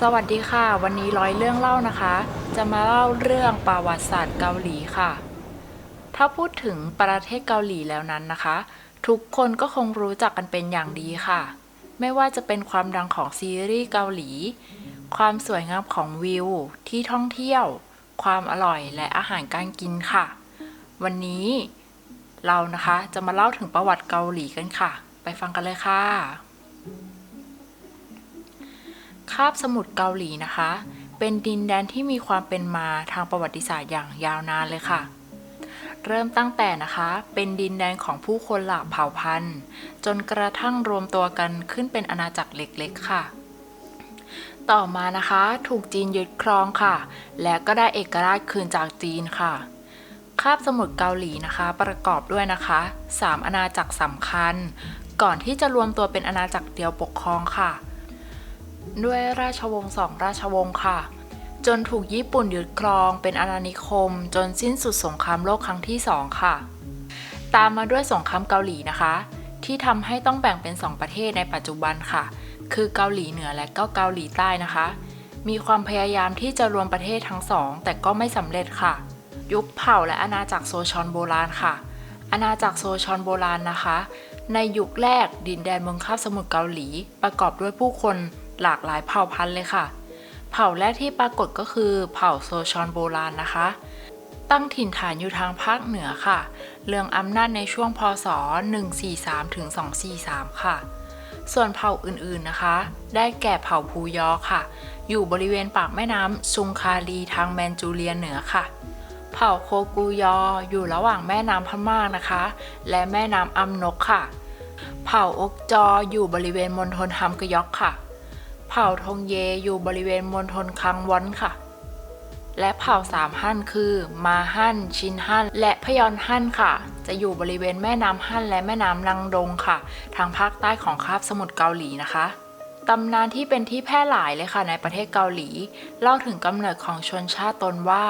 สวัสดีค่ะ วันนี้ร้อยเรื่องเล่านะคะ จะมาเล่าเรื่องประวัติศาสตร์เกาหลีค่ะ ถ้าพูดถึงประเทศเกาหลีแล้วนั้นนะคะ ทุกคนก็คงรู้จักกันเป็นอย่างดีค่ะ ไม่ว่าจะเป็นความดังของซีรีส์เกาหลี ความสวยงามของวิว ที่ท่องเที่ยว ความอร่อยและอาหารการกินค่ะ วันนี้เรานะคะจะมาเล่าถึงประวัติเกาหลีกันค่ะ ไปฟังกันเลยค่ะ คาบสมุทรเกาหลีนะคะ เป็นดินแดนที่มีความเป็นมาทางประวัติศาสตร์อย่างยาวนานเลยค่ะ เริ่มตั้งแต่นะคะ เป็นดินแดนของผู้คนหลากเผ่าพันธุ์ จนกระทั่งรวมตัวกันขึ้นเป็นอาณาจักรเล็กๆค่ะ ต่อมานะคะถูกจีนยึดครองค่ะ และก็ได้เอกราชคืนจากจีนค่ะคาบสมุทรเกาหลีนะคะ ประกอบด้วยนะคะสามอาณาจักรสำคัญ ก่อนที่จะรวมตัวเป็นอาณาจักรเดียวปกครองค่ะ ด้วยราชวงศ์สองราชวงศ์ค่ะ จนถูกญี่ปุ่นยึดครองเป็นอาณานิคม จนสิ้นสุดสงครามโลกครั้งที่สองค่ะ ตามมาด้วยสงครามเกาหลีนะคะ ที่ทำให้ต้องแบ่งเป็นสองประเทศในปัจจุบันค่ะ คือเกาหลีเหนือและก็เกาหลีใต้นะคะ มีความพยายามที่จะรวมประเทศทั้งสองแต่ก็ไม่สำเร็จค่ะ ยุคเผ่าและอาณาจักรโซชอนโบราณค่ะอาณาจักรโซชอนโบราณนะคะ ในยุคแรกดินแดนเมืองคาบสมุทรเกาหลี ประกอบด้วยผู้คน หลากหลายเผ่าพันธุ์เลยค่ะ เผ่าแรกที่ปรากฏก็คือเผ่าโซชอนโบราณนะคะ ตั้งถิ่นฐานอยู่ทางภาคเหนือค่ะ เรื่องอำนาจในช่วงพศ 143ถึง243 ค่ะ ส่วนเผ่าอื่นๆนะคะ ได้แก่เผ่าพูยอค่ะ อยู่บริเวณปากแม่น้ำซุงคาลีทางแมนจูเรียเหนือค่ะเผ่าโคกูยออยู่ระหว่างแม่น้ำพม่านะคะ และแม่น้ำอัมนกค่ะ เผ่าอกจออยู่บริเวณมณฑลฮัมกยอกค่ะ เผ่าทงเยอยู่บริเวณมณฑลคังวอนค่ะ และเผ่าสามฮั่นคือ มาฮั่นชินฮั่นและพยอนฮั่นค่ะ จะอยู่บริเวณแม่น้ำฮั่นและแม่น้ำลังดงค่ะ ทางภาคใต้ของคาบสมุทรเกาหลีนะคะตำนานที่เป็นที่แพร่หลายเลยค่ะในประเทศเกาหลี เล่าถึงกำเนิดของชนชาติตนว่า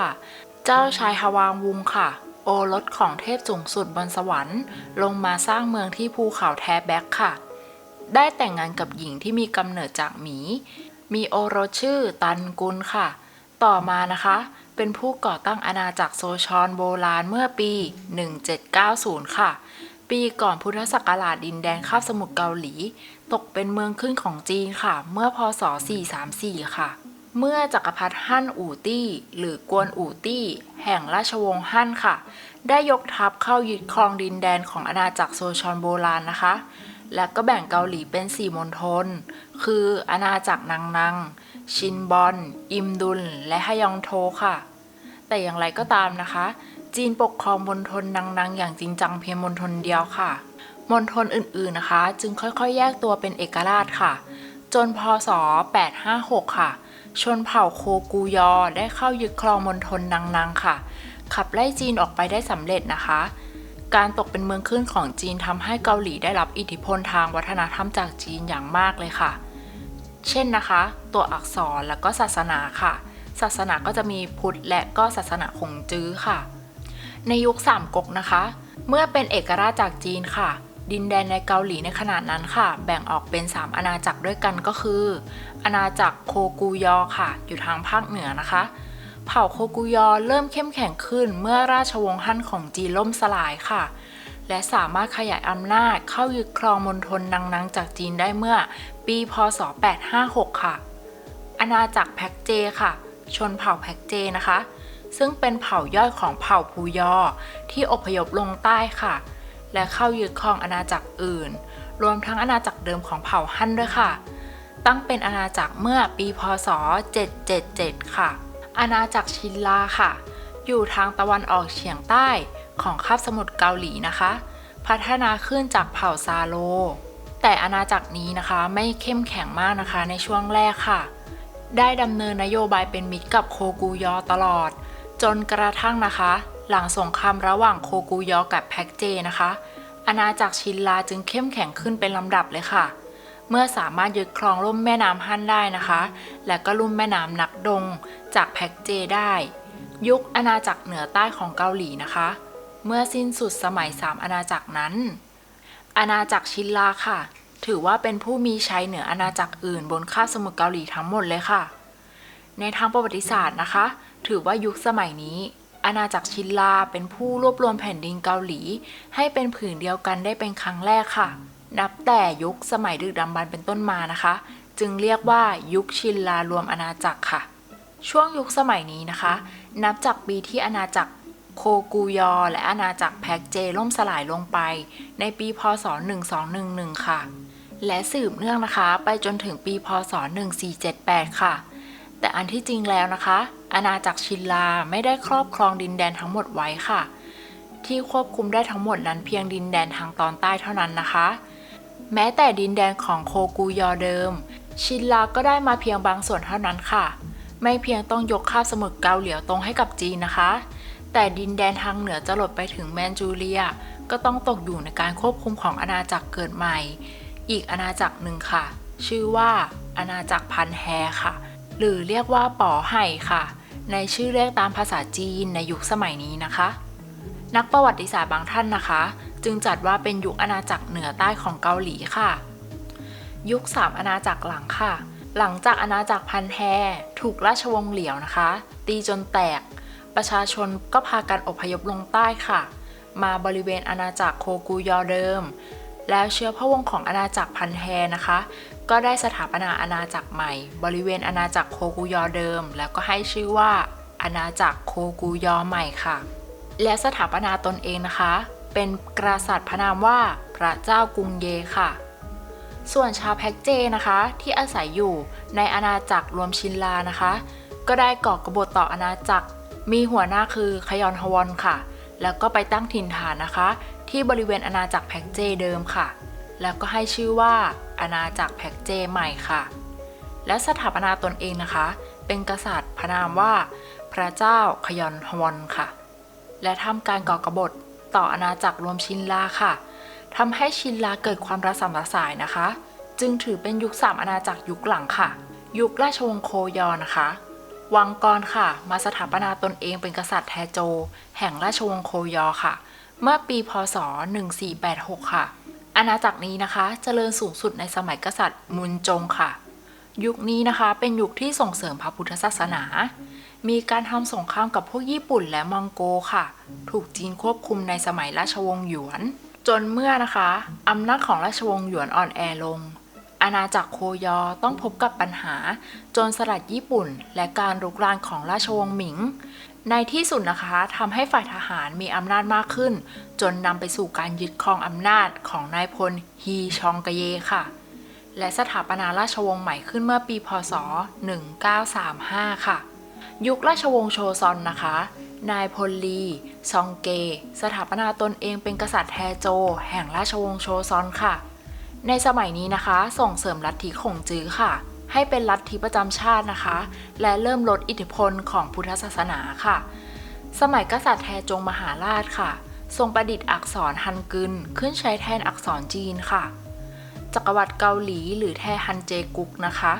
เจ้าชายฮาวางวุงค่ะ โอรสของเทพสูงสุดบนสวรรค์ ลงมาสร้างเมืองที่ภูเขาแทแบ็กค่ะ ได้แต่งงานกับหญิงที่มีกำเนิดจากหมี มีโอรสชื่อตันกุลค่ะ ต่อมานะคะ เป็นผู้ก่อตั้งอาณาจักรโซชอนโบราณเมื่อปี 1790 ค่ะ ปีก่อนพุทธศักราชดินแดนคาบสมุทรเกาหลี ตกเป็นเมืองขึ้นของจีนค่ะ เมื่อพศ 434 ค่ะเมื่อจักรพรรดิฮั่นอู่ตี้ หรือกวนอู่ตี้ แห่งราชวงศ์ฮั่นค่ะ ได้ยกทัพเข้ายึดครองดินแดนของอาณาจักรโซชอนโบราณนะคะ และก็แบ่งเกาหลีเป็น 4มณฑล คืออาณาจักรนังนัง ชินบอน อิมดุล และฮยองโทค่ะ แต่อย่างไรก็ตามนะคะ จีนปกครองมณฑลนังนังอย่างจริงจังเพียงมณฑลเดียวค่ะ มณฑลอื่นๆนะคะ จึงค่อยๆ แยกตัวเป็นเอกราชค่ะ จนพศ 856 ค่ะ ชนเผ่าโคกูยอได้เข้ายึดครองมณฑลนังนังค่ะ ขับไล่จีนออกไปได้สำเร็จนะคะ การตกเป็นเมืองขึ้นของจีนทำให้เกาหลีได้รับอิทธิพลทางวัฒนธรรมจากจีนอย่างมากเลยค่ะ เช่นนะคะ ตัวอักษรแล้วก็ศาสนาค่ะ ศาสนาก็จะมีพุทธและก็ศาสนาคงจื้อค่ะ ในยุคสามก๊กนะคะ เมื่อเป็นเอกราชจากจีนค่ะ ดินแดนในเกาหลีในขณะนั้นค่ะ แบ่งออกเป็น 3 อาณาจักรด้วยกันก็คือ อาณาจักรโคกูยอค่ะ อยู่ทางภาคเหนือนะคะ เผ่าโคกุยอเริ่มเข้มแข็งขึ้นเมื่อราชวงศ์ฮั่นของจีนล่มสลายค่ะ และสามารถขยายอำนาจเข้ายึดครองมณฑลนังนังจากจีนได้เมื่อปีพศ 856 ค่ะ อาณาจักรแพ็กเจค่ะ ชนเผ่าแพ็กเจนะคะ ซึ่งเป็นเผ่าย่อยของเผ่าพูยอที่อพยพลงใต้ค่ะ และเข้ายึดครองอาณาจักรอื่น รวมทั้งอาณาจักรเดิมของเผ่าฮั่นด้วยค่ะ ตั้งเป็นอาณาจักรเมื่อปีพศ 777 ค่ะ อาณาจักรชินลาค่ะ อยู่ทางตะวันออกเฉียงใต้ของคาบสมุทรเกาหลีนะคะ พัฒนาขึ้นจากเผ่าซาโล แต่อาณาจักรนี้นะคะไม่เข้มแข็งมากนะคะในช่วงแรกค่ะ ได้ดำเนินนโยบายเป็นมิตรกับโคกูยอตลอด จนกระทั่งนะคะ หลังสงครามระหว่างโคกูยอกับแพ็กเจนะคะ อาณาจักรชินลาจึงเข้มแข็งขึ้นเป็นลำดับเลยค่ะ เมื่อสามารถยึดครองลุ่มแม่น้ำฮั่นได้นะคะ และก็ลุ่มแม่น้ำนักดงจากแพ็กเจได้ ยุคอาณาจักรเหนือใต้ของเกาหลีนะคะ เมื่อสิ้นสุดสมัยสามอาณาจักรนั้น อาณาจักรชินลาค่ะ ถือว่าเป็นผู้มีชัยเหนืออาณาจักรอื่นบนคาบสมุทรเกาหลีทั้งหมดเลยค่ะ ในทางประวัติศาสตร์นะคะ ถือว่ายุคสมัยนี้อาณาจักรชินลาเป็นผู้รวบรวมแผ่นดินเกาหลี ให้เป็นผืนเดียวกันได้เป็นครั้งแรกค่ะ นับแต่ยุคสมัยดึกดำบรรพ์เป็นต้นมานะคะ จึงเรียกว่ายุคชินลารวมอาณาจักรค่ะ ช่วงยุคสมัยนี้นะคะ นับจากปีที่อาณาจักรโคกูยอ และอาณาจักรแพ็กเจล่มสลายลงไป ในปีพศ 1211 ค่ะ และสืบเนื่องนะคะ ไปจนถึงปีพศ 1478 ค่ะ แต่อันที่จริงแล้วนะคะ อาณาจักรชินลาไม่ได้ครอบครองดินแดนทั้งหมดไว้ค่ะ ที่ควบคุมได้ทั้งหมดนั้นเพียงดินแดนทางตอนใต้เท่านั้นนะคะ แม้แต่ดินแดนของโคกูยอเดิม ชินลาก็ได้มาเพียงบางส่วนเท่านั้นค่ะ ไม่เพียงต้องยกคาบสมุทรเกาเหลียวตรงให้กับจีนนะคะ แต่ดินแดนทางเหนือจะหลดไปถึงแมนจูเรีย ก็ต้องตกอยู่ในการควบคุมของอาณาจักรเกิดใหม่ อีกอาณาจักรหนึ่งค่ะ ชื่อว่าอาณาจักรพันแฮค่ะ หรือเรียกว่าป๋อไห่ค่ะ ในชื่อเรียกตามภาษาจีนในยุคสมัยนี้นะคะ นักประวัติศาสตร์บางท่านนะคะ จึงจัดว่าเป็นยุคอาณาจักรเหนือใต้ของเกาหลีค่ะ ยุคสามอาณาจักรหลังค่ะ หลังจากอาณาจักรพันแฮถูกราชวงศ์เหลียวนะคะ ตีจนแตก ประชาชนก็พากันอพยพลงใต้ค่ะ มาบริเวณอาณาจักรโคกูยอเดิม แล้วเชื้อพระวงศ์ของอาณาจักรพันแฮนะคะ ก็ได้สถาปนาอาณาจักรใหม่ บริเวณอาณาจักรโคกูยอเดิม แล้วก็ให้ชื่อว่าอาณาจักรโคกูยอใหม่ค่ะ และสถาปนาตนเองนะคะ เป็นกษัตริย์พระนามว่าพระเจ้ากรุงเยค่ะ ส่วนชาวแพ็กเจนะคะ ที่อาศัยอยู่ในอาณาจักรรวมชินลานะคะ ก็ได้ก่อกบฏต่ออาณาจักร มีหัวหน้าคือขยอนฮวอนค่ะ แล้วก็ไปตั้งถิ่นฐานนะคะ ที่บริเวณอาณาจักรแพ็กเจเดิมค่ะ แล้วก็ให้ชื่อว่าอาณาจักรแพ็กเจใหม่ค่ะ และสถาปนาตนเองนะคะ เป็นกษัตริย์พระนามว่า พระเจ้าขยอนฮวอนค่ะและทำการก่อกบฏ ต่ออาณาจักรรวมชินลาค่ะทำให้ชินลาเกิดความระสำระสายนะคะ จึงถือเป็นยุคสามอาณาจักรยุคหลังค่ะ ยุคราชวงศ์โคยอนะคะ วังกรค่ะ มาสถาปนาตนเองเป็นกษัตริย์แทโจ แห่งราชวงศ์โคยอค่ะ เมื่อปีพศ 1486 ค่ะ อาณาจักรนี้นะคะเจริญสูงสุดในสมัยกษัตริย์มุนจงค่ะ ยุคนี้นะคะเป็นยุคที่ส่งเสริมพระพุทธศาสนา มีการทำสงครามกับพวกญี่ปุ่นและมองโกค่ะ ถูกจีนควบคุมในสมัยราชวงศ์หยวน จนเมื่อนะคะอำนาจของราชวงศ์หยวนอ่อนแอลง อาณาจักรโคยอต้องพบกับปัญหา จนสลัดญี่ปุ่น และการรุกรานของราชวงศ์หมิง ในที่สุดนะคะทำให้ฝ่ายทหารมีอำนาจมากขึ้น จนนำไปสู่การยึดครองอำนาจของนายพลฮีชองกเยค่ะ และสถาปนาราชวงศ์ใหม่ขึ้นเมื่อปี พศ 1935 ค่ะ ยุคราชวงศ์โชซอนนะคะ นายพลลี ซองเก สถาปนาตนเองเป็นกษัตริย์แทโจ แห่งราชวงศ์โชซอนค่ะ ในสมัยนี้นะคะ ส่งเสริมลัทธิขงจื้อค่ะ ให้เป็นลัทธิประจำชาตินะคะ และเริ่มลดอิทธิพลของพุทธศาสนาค่ะ สมัยกษัตริย์แทจงมหาราชค่ะ ทรงประดิษฐ์อักษรฮันกึนขึ้นใช้แทนอักษรจีนค่ะ จักรวรรดิเกาหลี หรือแทฮันเจกุกนะคะ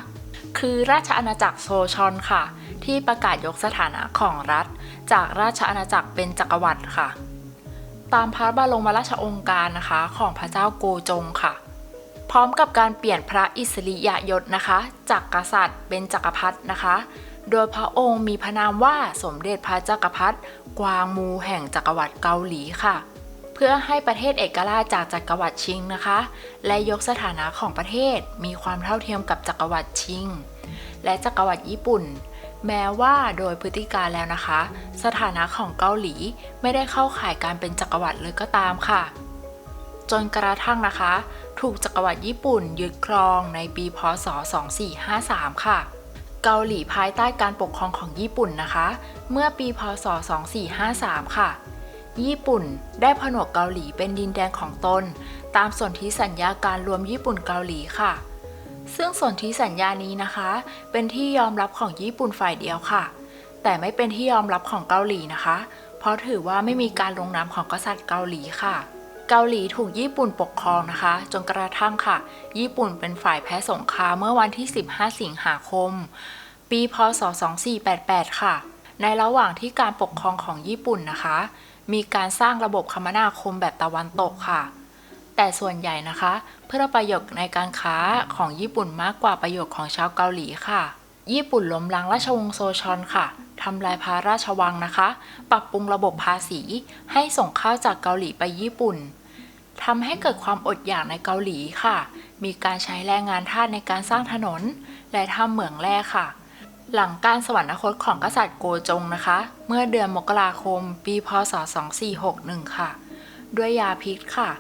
คือราชอาณาจักรโซชอนค่ะ ที่ประกาศยกสถานะของรัฐ จากราชอาณาจักรเป็นจักรวรรดิค่ะ ตามพระบรมราชองค์การนะคะของพระเจ้าโกจงค่ะ พร้อมกับการเปลี่ยนพระอิสริยยศนะคะ จากกษัตริย์เป็นจักรพรรดินะคะ โดยพระองค์มีพระนามว่าสมเด็จพระจักรพรรดิกวางมูแห่งจักรวรรดิเกาหลีค่ะ เพื่อให้ประเทศเอกราชจากจักรวรรดิชิงนะคะ และยกสถานะของประเทศมีความเท่าเทียมกับจักรวรรดิชิง และจักรวรรดิญี่ปุ่น แม้ว่าโดยพฤติการแล้วนะคะ สถานะของเกาหลีไม่ได้เข้าข่ายการเป็นจักรวรรดิเลยก็ตามค่ะ จนกระทั่งนะคะ ถูกจักรวรรดิญี่ปุ่นยึดครองในปีพศ 2453 ค่ะเกาหลีภายใต้การปกครองของญี่ปุ่นนะคะ เมื่อปีพศ 2453 ค่ะ ญี่ปุ่นได้ผนวกเกาหลีเป็นดินแดนของตน ตามสนธิสัญญาการรวมญี่ปุ่นเกาหลีค่ะ ซึ่งสนธิสัญญานี้นะคะ เป็นที่ยอมรับของญี่ปุ่นฝ่ายเดียวค่ะ แต่ไม่เป็นที่ยอมรับของเกาหลีนะคะ เพราะถือว่าไม่มีการลงนามของกษัตริย์เกาหลีค่ะ เกาหลีถูกญี่ปุ่นปกครองนะคะ จนกระทั่งค่ะ ญี่ปุ่นเป็นฝ่ายแพ้สงครามเมื่อวันที่ 15 สิงหาคม ปีพศ 2488 ค่ะ ในระหว่างที่การปกครองของญี่ปุ่นนะคะ มีการสร้างระบบคมนาคมแบบตะวันตกค่ะ แต่ส่วนใหญ่นะคะ เพื่อประโยชน์ในการค้าของญี่ปุ่นมากกว่าประโยชน์ของชาวเกาหลีค่ะ ญี่ปุ่นล้มล้างราชวงศ์โซชอนค่ะทำลายพระราชวังนะคะ ปรับปรุงระบบภาษีให้ส่งข้าวจากเกาหลีไปญี่ปุ่นทำให้เกิดความอดอยากในเกาหลีค่ะ มีการใช้แรงงานทาสในการสร้างถนน และทำเหมืองแร่ค่ะ หลังการสวรรคตของกษัตริย์โกจงนะคะ เมื่อเดือนมกราคม ปีพศ 2461 ค่ะ ด้วยยาพิษค่ะ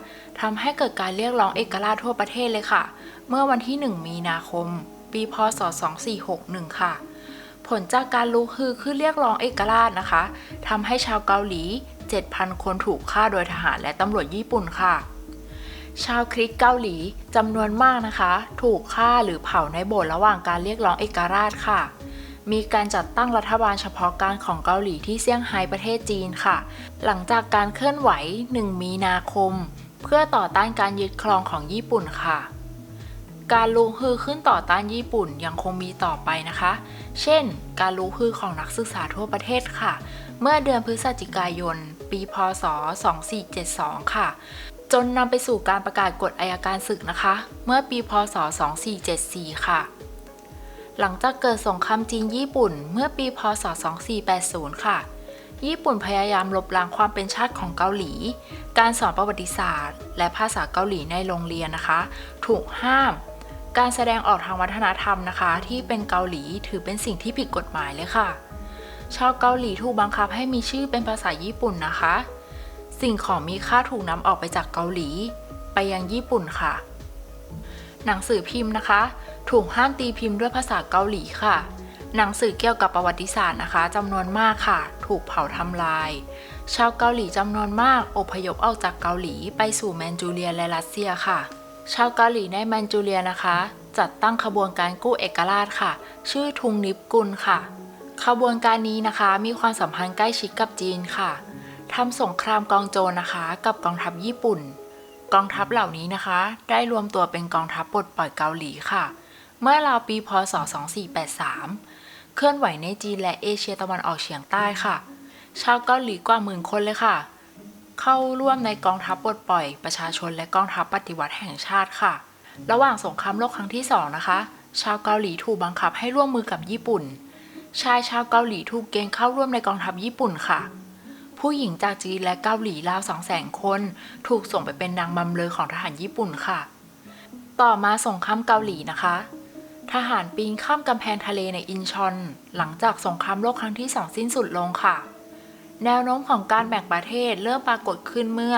ทำให้เกิดการเรียกร้องเอกราชทั่วประเทศเลยค่ะ เมื่อวันที่ 1 มีนาคม ปีพศ 2461 ค่ะ ผลจากการลุกฮือขึ้นเรียกร้องเอกราชนะคะทำให้ชาวเกาหลี 7,000 คนถูกฆ่าโดยทหารและตำรวจญี่ปุ่นค่ะชาวคริสต์เกาหลีจำนวนมากนะคะ ถูกฆ่าหรือเผาในโบสถ์ระหว่างการเรียกร้องเอกราชค่ะ มีการจัดตั้งรัฐบาลเฉพาะการของเกาหลีที่เซี่ยงไฮ้ประเทศจีนค่ะ หลังจากการเคลื่อนไหว 1 มีนาคม เพื่อต่อต้านการยึดครองของญี่ปุ่นค่ะ การลุกฮือขึ้นต่อต้านญี่ปุ่นยังคงมีต่อไปนะคะ เช่น การลุกฮือของนักศึกษาทั่วประเทศค่ะ เมื่อเดือนพฤศจิกายน ปีพศ 2472 ค่ะจนนำไปสู่การประกาศกฎอายการศึกนะคะ เมื่อปีพศ 2474 ค่ะ หลังจากเกิดสงครามจีนญี่ปุ่นเมื่อปี พศ 2480 ค่ะ ญี่ปุ่นพยายามลบล้างความเป็นชาติของเกาหลี การสอนประวัติศาสตร์ และภาษาเกาหลีในโรงเรียนนะคะ ถูกห้าม การแสดงออกทางวัฒนธรรมนะคะ ที่เป็นเกาหลีถือเป็นสิ่งที่ผิดกฎหมายเลยค่ะ ชาวเกาหลีถูกบังคับให้มีชื่อเป็นภาษาญี่ปุ่นนะคะ สิ่งของมีค่าถูกนำออกไปจากเกาหลี ไปยังญี่ปุ่นค่ะ หนังสือพิมพ์นะคะ ถูกห้ามตีพิมพ์ด้วยภาษาเกาหลีค่ะ หนังสือเกี่ยวกับประวัติศาสตร์นะคะจำนวนมากค่ะ ถูกเผาทำลาย ชาวเกาหลีจำนวนมากอพยพออกจากเกาหลีไปสู่แมนจูเรียและรัสเซียค่ะ ชาวเกาหลีในแมนจูเรียนะคะ จัดตั้งขบวนการกู้เอกราชค่ะ ชื่อทุงนิปกุลค่ะ ขบวนการนี้นะคะมีความสัมพันธ์ใกล้ชิดกับจีนค่ะทำสงครามกองโจรนะคะ กับกองทัพญี่ปุ่น กองทัพเหล่านี้นะคะ ได้รวมตัวเป็นกองทัพปลดปล่อยเกาหลีค่ะ เมื่อราวปีพศ 2483 เคลื่อนไหวในจีนและเอเชียตะวันออกเฉียงใต้ค่ะ ชาวเกาหลีกว่าหมื่นคนเลยค่ะ เข้าร่วมในกองทัพปลดปล่อยประชาชนและกองทัพปฏิวัติแห่งชาติค่ะ ระหว่างสงครามโลกครั้งที่สองนะคะ ชาวเกาหลีถูกบังคับให้ร่วมมือกับญี่ปุ่น ชายชาวเกาหลีถูกเกณฑ์เข้าร่วมในกองทัพญี่ปุ่นค่ะผู้หญิงจากจีนและเกาหลีราว2 0 0 0 0 0คน ถูกส่งไปเป็นนางบำเรอของทหารญี่ปุ่นค่ะ ต่อมาสงครามเกาหลีนะคะ ทหารปีนข้ามกำแพงทะเลในอินชอน หลังจากสงครามโลกครั้งที่สองสิ้นสุดลงค่ะ แนวโน้มของการแบ่งประเทศเริ่มปรากฏขึ้นเมื่อ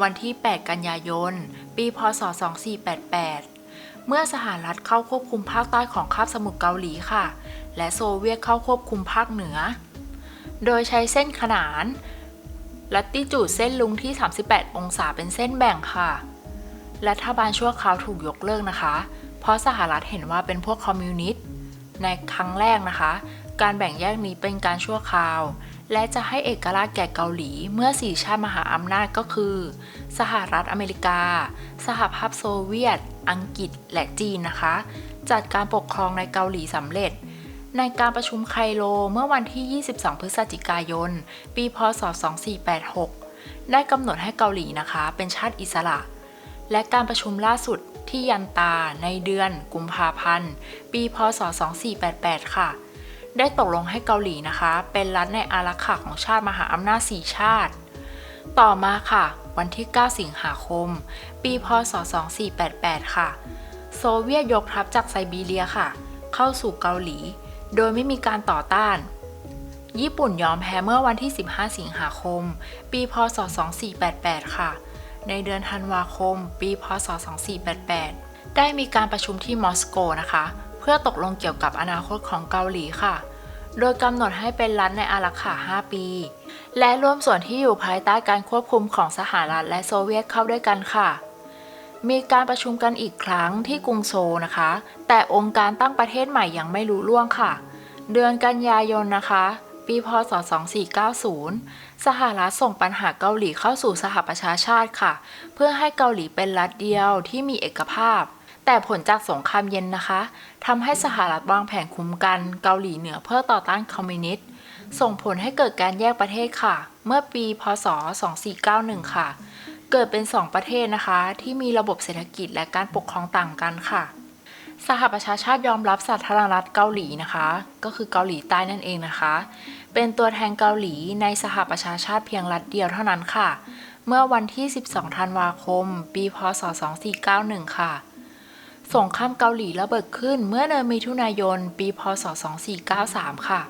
วันที่ 8 กันยายน ปีพศ 2488 เมื่อสหรัฐเข้าควบคุมภาคใต้ของคาบสมุทรเกาหลีค่ะ และโซเวียตเข้าควบคุมภาคเหนือ โดยใช้เส้นขนานลัติจูดเส้นลุงที่ 38 องศาเป็นเส้นแบ่งค่ะ รัฐบาลชั่วคราวถูกยกเลิกนะคะ เพราะสหรัฐเห็นว่าเป็นพวกคอมมิวนิสต์ในครั้งแรกนะคะ การแบ่งแยกนี้เป็นการชั่วคราว และจะให้เอกราชแก่เกาหลีเมื่อสี่ชาติมหาอำนาจก็คือ สหรัฐอเมริกา สหภาพโซเวียต อังกฤษและจีนนะคะ จัดการปกครองในเกาหลีสำเร็จในการประชุมไคโลเมื่อวันที่ 22 พฤศจิกายน ปี พศ 2486 ได้กำหนดให้เกาหลีนะคะ เป็นชาติอิสระ และการประชุมล่าสุด ที่ยันตาในเดือนกุมภาพันธ์ ปีพศ 2488 ค่ะ ได้ตกลงให้เกาหลีนะคะ เป็นรัฐในอารักขาของชาติมหาอำนาจสี่ชาติ ต่อมาค่ะ วันที่ 9 สิงหาคม ปีพศ 2488 ค่ะ โซเวียตยกทัพจากไซบีเรียค่ะ เข้าสู่เกาหลี โดยไม่มีการต่อต้านญี่ปุ่นยอมแพ้เมื่อวันที่ 15 สิงหาคม ปี พศ 2488 ค่ะ ในเดือนธันวาคม ปี พศ 2488 ได้มีการประชุมที่มอสโกนะคะ เพื่อตกลงเกี่ยวกับอนาคตของเกาหลีค่ะ โดยกำหนดให้เป็นรัฐในอารักขา 5 ปี และรวมส่วนที่อยู่ภายใต้การควบคุมของสหรัฐและโซเวียตเข้าด้วยกันค่ะ มีการประชุมกันอีกครั้งที่กรุงโซลนะคะ แต่องค์การตั้งประเทศใหม่ยังไม่รู้ล่วงค่ะ เดือนกันยายนนะคะ ปีพศ 2490 สหรัฐส่งปัญหาเกาหลีเข้าสู่สหประชาชาติค่ะ เพื่อให้เกาหลีเป็นรัฐเดียวที่มีเอกภาพ แต่ผลจากสงครามเย็นนะคะทำให้สหรัฐวางแผนคุ้มกันเกาหลีเหนือเพื่อต่อต้านคอมมิวนิสต์ ส่งผลให้เกิดการแยกประเทศค่ะ เมื่อปี พศ 2491 ค่ะ เกิดเป็น 2 ประเทศนะคะ ที่มีระบบเศรษฐกิจและการปกครองต่างกันค่ะสหประชาชาติยอมรับสาธารณรัฐเกาหลีนะคะ ก็คือเกาหลีใต้นั่นเองนะคะ เป็นตัวแทนเกาหลีในสหประชาชาติเพียงรัฐเดียวเท่านั้นค่ะ เมื่อวันที่ 12 ธันวาคม ปีพศ 2491 ค่ะ สงครามเกาหลีระเบิดขึ้นเมื่อเดือนมิถุนายน ปีพศ 2493 ค่ะ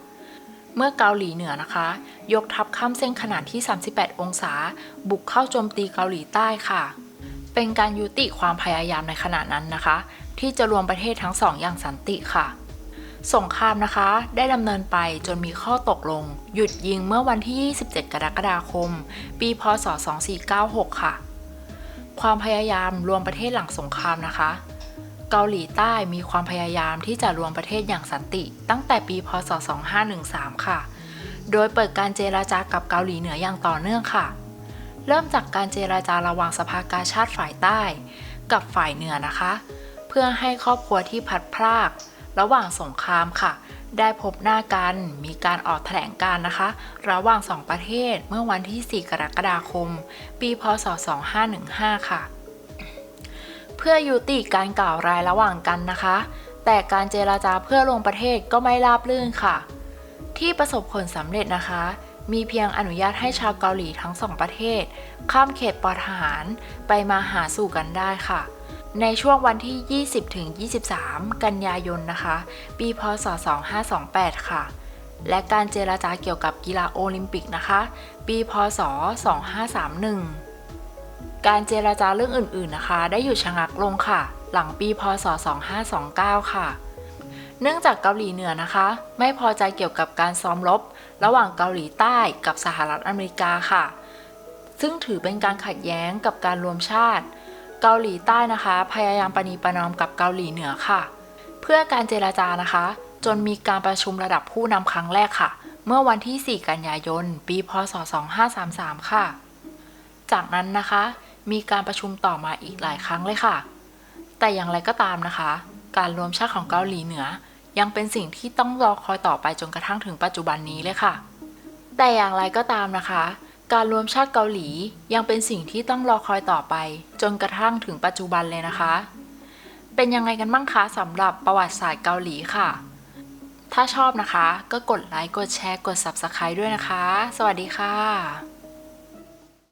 เมื่อเกาหลีเหนือนะคะ ยกทัพข้ามเส้นขนาดที่ 38 องศา บุกเข้าโจมตีเกาหลีใต้ค่ะ เป็นการยุติความพยายามในขณะนั้นนะคะ ที่จะรวมประเทศทั้งสองอย่างสันติค่ะ สงครามนะคะได้ดำเนินไปจนมีข้อตกลง หยุดยิงเมื่อวันที่ 27 กรกฎาคม ปีพศ 2496 ค่ะ ความพยายามรวมประเทศหลังสงครามนะคะ เกาหลีใต้มีความพยายามที่จะรวมประเทศอย่างสันติ ตั้งแต่ปีพศ 2513 ค่ะ โดยเปิดการเจราจากับเกาหลีเหนืออย่างต่อเนื่องค่ะ เริ่มจากการเจราจาระหว่างสภากาชาติฝ่ายใต้ กับฝ่ายเหนือนะคะ เพื่อให้ครอบครัวที่พัดพราก ระหว่างสงครามค่ะ ได้พบหน้ากันมีการออกแถลงการ์นะคะ ระหว่างสองประเทศเมื่อวันที่ 4 กรกฎาคม ปีพศ 2515 ค่ะ เพื่อยุติการกล่าวรายระหว่างกันนะคะ แต่การเจราจาเพื่อลงประเทศก็ไม่ราบรื่นค่ะ ที่ประสบผลสำเร็จนะคะมีเพียงอนุญาตให้ชาวเกาหลีทั้งสองประเทศ ข้ามเขตปลอดทหารไปมาหาสู่กันได้ค่ะ ในช่วงวันที่ 20ถึง23 กันยายนนะคะ ปีพศ 2528 ค่ะ และการเจราจาเกี่ยวกับกีฬาโอลิมปิกนะคะ ปีพศ 2531 การเจราจาเรื่องอื่นๆนะคะ ได้หยุดชะงักลงค่ะ หลังปีพศ 2529 ค่ะเนื่องจากเกาหลีเหนือนะคะ ไม่พอใจเกี่ยวกับการซ้อมรบ ระหว่างเกาหลีใต้กับสหรัฐอเมริกาค่ะ ซึ่งถือเป็นการขัดแย้งกับการรวมชาติ เกาหลีใต้นะคะ พยายามประนีประนอมกับเกาหลีเหนือค่ะ เพื่อการเจราจานะคะ จนมีการประชุมระดับผู้นำครั้งแรกค่ะ เมื่อวันที่ 4 กันยายน ปีพศ 2533 ค่ะ จากนั้นนะคะ มีการประชุมต่อมาอีกหลายครั้งเลยค่ะ แต่อย่างไรก็ตามนะคะ การรวมชาติของเกาหลีเหนือ ยังเป็นสิ่งที่ต้องรอคอยต่อไปจนกระทั่งถึงปัจจุบันนี้เลยค่ะ แต่อย่างไรก็ตามนะคะ การรวมชาติเกาหลียังเป็นสิ่งที่ต้องรอคอยต่อไป จนกระทั่งถึงปัจจุบันเลยนะคะ เป็นยังไงกันบ้างคะสำหรับประวัติศาสตร์เกาหลีค่ะ ถ้าชอบนะคะ ก็กดไลค์กดแชร์กด Subscribe ด้วยนะคะ สวัสดีค่ะ